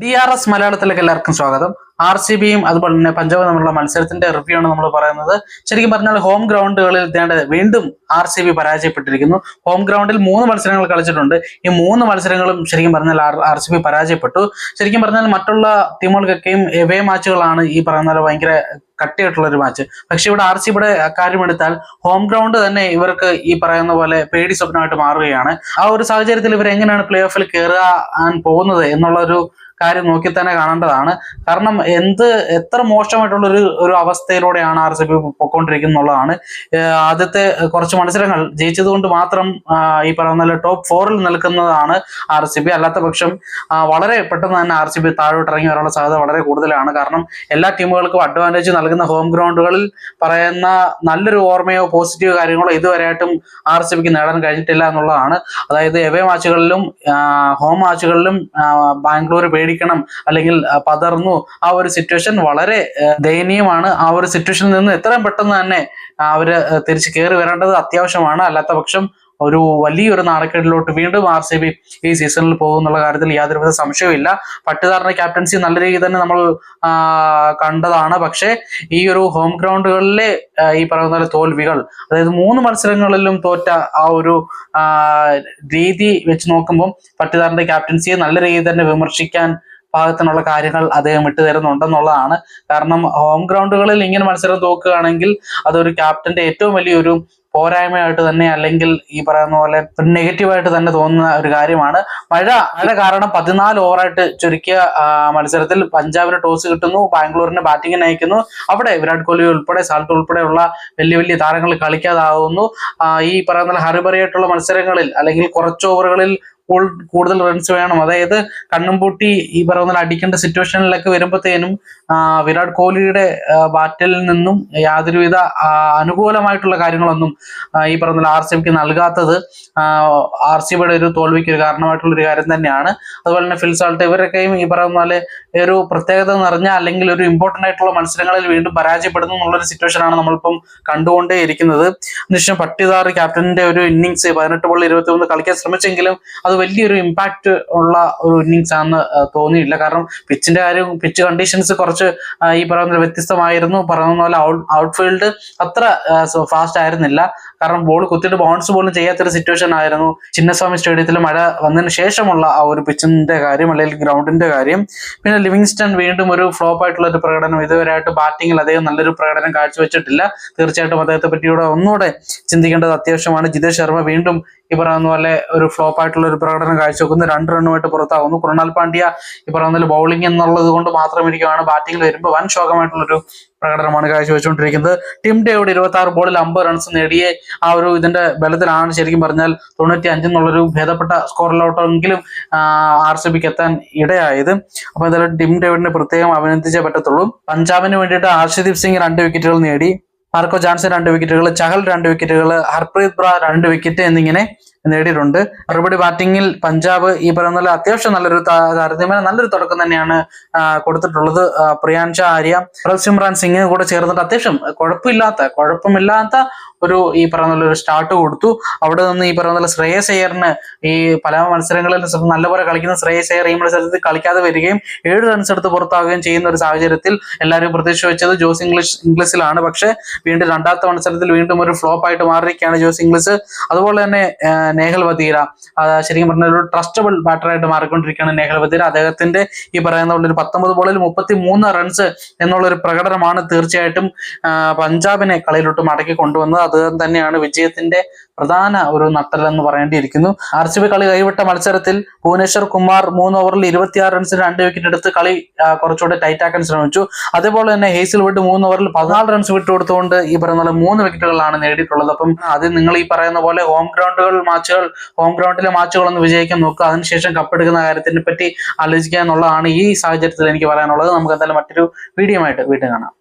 D R S മലയാളത്തിലേക്ക് എല്ലാവർക്കും സ്വാഗതം. ആർ സി ബിയും അതുപോലെ തന്നെ പഞ്ചാബ് തമ്മിലുള്ള മത്സരത്തിന്റെ റിവ്യൂ ആണ് നമ്മൾ പറയുന്നത്. ശരിക്കും പറഞ്ഞാൽ ഹോം ഗ്രൗണ്ടുകളിൽ തേണ്ട വീണ്ടും ആർ സി ബി പരാജയപ്പെട്ടിരിക്കുന്നു ഹോം ഗ്രൗണ്ടിൽ മൂന്ന് മത്സരങ്ങൾ കളിച്ചിട്ടുണ്ട്. ഈ മൂന്ന് മത്സരങ്ങളും ശരിക്കും പറഞ്ഞാൽ ആർ സി ബി പരാജയപ്പെട്ടു. ശരിക്കും പറഞ്ഞാൽ മറ്റുള്ള ടീമുകൾക്കൊക്കെയും എവേ മാച്ചുകളാണ് ഈ പറയുന്ന ഭയങ്കര കട്ടിയായിട്ടുള്ള ഒരു മാച്ച് പക്ഷെ ഇവിടെ ആർ സി ബിയുടെ കാര്യം എടുത്താൽ ഹോം ഗ്രൗണ്ട് തന്നെ ഇവർക്ക് ഈ പറയുന്ന പോലെ പേടി സ്വപ്നമായിട്ട് മാറുകയാണ്. ആ ഒരു സാഹചര്യത്തിൽ ഇവർ എങ്ങനെയാണ് പ്ലേ ഓഫിൽ കയറാൻ പോകുന്നത് എന്നുള്ള ഒരു കാര്യം നോക്കി തന്നെ കാണേണ്ടതാണ്. കാരണം എന്ത് എത്ര മോശമായിട്ടുള്ള ഒരു ഒരു അവസ്ഥയിലൂടെയാണ് ആർ സി ബി പൊക്കോണ്ടിരിക്കുന്നുള്ളതാണ്. ആദ്യത്തെ കുറച്ച് മത്സരങ്ങൾ ജയിച്ചതുകൊണ്ട് മാത്രം ഈ പറയുന്ന ടോപ്പ് ഫോറിൽ നിൽക്കുന്നതാണ് ആർ സി ബി. അല്ലാത്ത പക്ഷം വളരെ പെട്ടെന്ന് തന്നെ ആർ സി ബി താഴോട്ട് ഇറങ്ങി വരാനുള്ള സാധ്യത വളരെ കൂടുതലാണ്. കാരണം എല്ലാ ടീമുകൾക്കും അഡ്വാന്റേജ് നൽകുന്ന ഹോം ഗ്രൗണ്ടുകളിൽ പറയുന്ന നല്ലൊരു ഓർമ്മയോ പോസിറ്റീവ് കാര്യങ്ങളോ ഇതുവരെയായിട്ടും ആർ സി ബിക്ക് നേടാൻ കഴിഞ്ഞിട്ടില്ല എന്നുള്ളതാണ്. അതായത് എവേ മാച്ചുകളിലും ഹോം മാച്ചുകളിലും ബാംഗ്ലൂർ ബാംഗ്ലൂർ പേടിക്കണം അല്ലെങ്കിൽ പതർന്നു ആ ഒരു സിറ്റുവേഷൻ വളരെ ദയനീയമാണ്. ആ ഒരു സിറ്റുവേഷനിൽ നിന്ന് എത്രയും പെട്ടെന്ന് തന്നെ അവർ തിരിച്ച് കയറി വരേണ്ടത് അത്യാവശ്യമാണ്. അല്ലാത്ത പക്ഷം ഒരു വലിയൊരു നാണക്കേടിലോട്ട് വീണ്ടും ആർ സി ബി ഈ സീസണിൽ പോകുന്നുള്ള കാര്യത്തിൽ യാതൊരുവിധ സംശയമില്ല പട്ടിദാറിന്റെ ക്യാപ്റ്റൻസി നല്ല രീതിയിൽ തന്നെ നമ്മൾ കണ്ടതാണ്. പക്ഷേ ഈ ഒരു ഹോം ഗ്രൗണ്ടുകളിലെ ഈ പറയുന്ന തോൽവികൾ അതായത് മൂന്ന് മത്സരങ്ങളിലും തോറ്റ ആ ഒരു രീതി വെച്ച് നോക്കുമ്പോൾ പട്ടിദാറിന്റെ ക്യാപ്റ്റൻസിയെ നല്ല രീതിയിൽ തന്നെ വിമർശിക്കാൻ ഭാഗത്തിനുള്ള കാര്യങ്ങൾ അദ്ദേഹം ഇട്ടു തരുന്നുണ്ടെന്നുള്ളതാണ്. കാരണം ഹോം ഗ്രൗണ്ടുകളിൽ ഇങ്ങനെ മത്സരം തോക്കുകയാണെങ്കിൽ അതൊരു ക്യാപ്റ്റന്റെ ഏറ്റവും വലിയൊരു പോരായ്മയായിട്ട് തന്നെ അല്ലെങ്കിൽ ഈ പറയുന്ന പോലെ ഒരു നെഗറ്റീവായിട്ട് തന്നെ തോന്നുന്ന ഒരു കാര്യമാണ്. മഴ മഴ കാരണം പതിനാല് ഓവറായിട്ട് ചുരുക്കിയ മത്സരത്തിൽ പഞ്ചാബിന് ടോസ് കിട്ടുന്നു ബാംഗ്ലൂരിന് ബാറ്റിംഗിന് അയക്കുന്നു അവിടെ വിരാട് കോഹ്ലി ഉൾപ്പെടെ സാൾട്ട് ഉൾപ്പെടെയുള്ള വലിയ വലിയ താരങ്ങൾ കളിക്കാതാവുന്നു. ഈ പറയുന്ന ഹറിബറിയായിട്ടുള്ള മത്സരങ്ങളിൽ അല്ലെങ്കിൽ കുറച്ച് ഓവറുകളിൽ കൂടുതൽ റൺസ് വേണം. അതായത് കണ്ണും പൂട്ടി ഈ പറയുന്ന അടിക്കേണ്ട സിറ്റുവേഷനിലൊക്കെ വരുമ്പോഴത്തേനും വിരാട് കോഹ്ലിയുടെ ബാറ്റിൽ നിന്നും യാതൊരുവിധ അനുകൂലമായിട്ടുള്ള കാര്യങ്ങളൊന്നും ഈ പറയുന്ന ആർ സി ബിക്ക് നൽകാത്തത് ആർ സി ബിയുടെ ഒരു തോൽവിക്ക് ഒരു കാരണമായിട്ടുള്ള ഒരു കാര്യം തന്നെയാണ്. അതുപോലെ തന്നെ ഫിൽസാൾട്ട് ഇവരൊക്കെയും ഈ പറയുന്ന പോലെ ഒരു പ്രത്യേകത നിറഞ്ഞ അല്ലെങ്കിൽ ഒരു ഇമ്പോർട്ടന്റ് ആയിട്ടുള്ള മത്സരങ്ങളിൽ വീണ്ടും പരാജയപ്പെടുന്നു എന്നുള്ളൊരു സിറ്റുവേഷൻ ആണ് നമ്മളിപ്പം കണ്ടുകൊണ്ടേ ഇരിക്കുന്നത്. അതിനുശേഷം പട്ടിദാർ ക്യാപ്റ്റന്റെ ഒരു ഇന്നിങ്സ് പതിനെട്ട് ബോളിൽ ഇരുപത്തി ഒന്ന് കളിക്കാൻ ശ്രമിച്ചെങ്കിലും അത് വലിയൊരു ഇമ്പാക്റ്റ് ഉള്ള ഒരു ഇന്നിങ്സ് ആണെന്ന് തോന്നിയില്ല. കാരണം പിച്ചിന്റെ കാര്യം പിച്ച് കണ്ടീഷൻസ് കുറച്ച് ഈ പറയുന്ന വ്യത്യസ്തമായിരുന്നു. പറയുന്ന പോലെ ഔട്ട് ഔട്ട്ഫീൽഡ് അത്ര ഫാസ്റ്റ് ആയിരുന്നില്ല. കാരണം ബോൾ കുത്തിയിട്ട് ബൗൺസ് പോലും ചെയ്യാത്തൊരു സിറ്റുവേഷൻ ആയിരുന്നു. ചിന്നസ്വാമി സ്റ്റേഡിയത്തിൽ മഴ വന്നതിന് ശേഷമുള്ള ആ ഒരു പിച്ചിന്റെ കാര്യം അല്ലെങ്കിൽ ഗ്രൗണ്ടിന്റെ കാര്യം. പിന്നെ ലിവിങ്സ്റ്റൺ വീണ്ടും ഒരു ഫ്ലോപ്പ് ആയിട്ടുള്ള ഒരു പ്രകടനം. ഇതുവരെയായിട്ട് ബാറ്റിംഗിൽ അദ്ദേഹം നല്ലൊരു പ്രകടനം കാഴ്ചവെച്ചിട്ടില്ല. തീർച്ചയായിട്ടും അദ്ദേഹത്തെ പറ്റിയൂടെ ഒന്നുകൂടെ ചിന്തിക്കേണ്ടത് അത്യാവശ്യമാണ്. ജിതേഷ് ശർമ്മ വീണ്ടും ഈ പറയുന്ന പോലെ ഒരു ഫ്ലോപ്പ് ആയിട്ടുള്ള ഒരു പ്രകടനം കാഴ്ചവെക്കുന്നു. രണ്ട് റണ്ണുമായിട്ട് പുറത്താകുന്നു. കൃണാൽ പാണ്ഡ്യ ഈ പറയുന്ന ബൗളിംഗ് എന്നുള്ളത് കൊണ്ട് മാത്രം ഇരിക്കുകയാണ്. ബാറ്റിംഗിൽ വരുമ്പോൾ വൻ ശോകമായിട്ടുള്ളൊരു പ്രകടനമാണ് കാഴ്ചവെച്ചുകൊണ്ടിരിക്കുന്നത്. ടിം ഡേയുടെ ഇരുപത്തി ആറ് ബോളിൽ അമ്പത് റൺസ് നേടിയ ആ ഒരു ഇതിന്റെ ബലത്തിലാണ് ശരിക്കും പറഞ്ഞാൽ തൊണ്ണൂറ്റി അഞ്ചെന്നുള്ളൊരു ഭേദപ്പെട്ട സ്കോറിലോട്ടെങ്കിലും ആർ സി ബിക്ക് എത്താൻ ഇടയായത്. അപ്പൊ എന്തായാലും ടിം ഡേവിഡിനെ പ്രത്യേകം അഭിനന്ദിച്ചേ പറ്റത്തുള്ളൂ. പഞ്ചാബിന് വേണ്ടിയിട്ട് ഹർഷദീപ് സിംഗ് രണ്ട് വിക്കറ്റുകൾ നേടി. മാർക്കോ ജാൻസൺ രണ്ട് വിക്കറ്റുകൾ ചഹൽ രണ്ട് വിക്കറ്റുകൾ ഹർപ്രീത് ബ്ര രണ്ട് വിക്കറ്റ് എന്നിങ്ങനെ നേടിയിട്ടുണ്ട്. മറുപടി ബാറ്റിംഗിൽ പഞ്ചാബ് ഈ പറയുന്ന പോലെ അത്യാവശ്യം നല്ലൊരു താരതമ്യം നല്ലൊരു തുടക്കം തന്നെയാണ് കൊടുത്തിട്ടുള്ളത് പ്രിയാൻഷ ആര്യ. സിമ്രാൻ സിംഗ് കൂടെ ചേർന്നിട്ട് അത്യാവശ്യം കുഴപ്പമില്ലാത്ത കുഴപ്പമില്ലാത്ത ഒരു ഈ പറയുന്ന ഒരു സ്റ്റാർട്ട് കൊടുത്തു. അവിടെ നിന്ന് ഈ പറയുന്ന ശ്രേയസ് അയ്യറിന് ഈ പല മത്സരങ്ങളിൽ നല്ലപോലെ കളിക്കുന്ന ശ്രേയസ് അയ്യർ ഈ മത്സരത്തിൽ കളിക്കാതെ വരികയും ഏഴ് റൺസ് എടുത്ത് പുറത്താവുകയും ചെയ്യുന്ന ഒരു സാഹചര്യത്തിൽ എല്ലാവരും പ്രതീക്ഷ വെച്ചത് ജോസ് ഇംഗ്ലീഷ് ഇംഗ്ലീഷിലാണ്. പക്ഷെ വീണ്ടും രണ്ടാമത്തെ മത്സരത്തിൽ വീണ്ടും ഒരു ഫ്ലോപ്പ് ആയിട്ട് മാറിയിരിക്കുകയാണ് ജോസ് ഇംഗ്ലീഷ്. അതുപോലെ തന്നെ നേഹൽ വധീര ആ, ശരിക്കും പറഞ്ഞ ഒരു ട്രസ്റ്റബിൾ ബാറ്ററായിട്ട് മാറിക്കൊണ്ടിരിക്കുകയാണ് നേഹൽ വധീര അദ്ദേഹത്തിന്റെ ഈ പറയുന്ന ഒരു പത്തൊമ്പത് ബോളിൽ മുപ്പത്തി മൂന്ന് റൺസ് എന്നുള്ള ഒരു പ്രകടനമാണ് തീർച്ചയായിട്ടും പഞ്ചാബിനെ കളിയിലോട്ട് മടക്കി കൊണ്ടുവന്നത്. അദ്ദേഹം തന്നെയാണ് വിജയത്തിന്റെ പ്രധാന ഒരു നട്ടൽ എന്ന് പറയേണ്ടിയിരിക്കുന്നു. ആർ സി ബി കളി കൈവിട്ട മത്സരത്തിൽ ഭുവനേശ്വർ കുമാർ മൂന്ന് ഓവറിൽ ഇരുപത്തിയാറ് റൺസിന് രണ്ട് വിക്കറ്റ് എടുത്ത് കളി കുറച്ചുകൂടെ ടൈറ്റ് ആക്കാൻ ശ്രമിച്ചു. അതേപോലെ തന്നെ ഹേസിൽ വിട്ട് മൂന്ന് ഓവറിൽ പതിനാല് റൺസ് വിട്ടുകൊടുത്തുകൊണ്ട് ഈ പറയുന്ന മൂന്ന് വിക്കറ്റുകളാണ് നേടിയിട്ടുള്ളത്. അപ്പം അത് നിങ്ങൾ ഈ പറയുന്ന പോലെ ഹോം ഗ്രൗണ്ടുകൾ മാച്ചുകൾ ഹോം ഗ്രൗണ്ടിലെ മാച്ചുകൾ ഒന്ന് വിജയിക്കാൻ നോക്കുക. അതിനുശേഷം കപ്പെടുക്കുന്ന കാര്യത്തിനെ പറ്റി ആലോചിക്കുക എന്നുള്ളതാണ് ഈ സാഹചര്യത്തിൽ എനിക്ക് പറയാനുള്ളത്. നമുക്ക് എന്തായാലും മറ്റൊരു വീഡിയോ ആയിട്ട് വീട്ടിൽ കാണാം.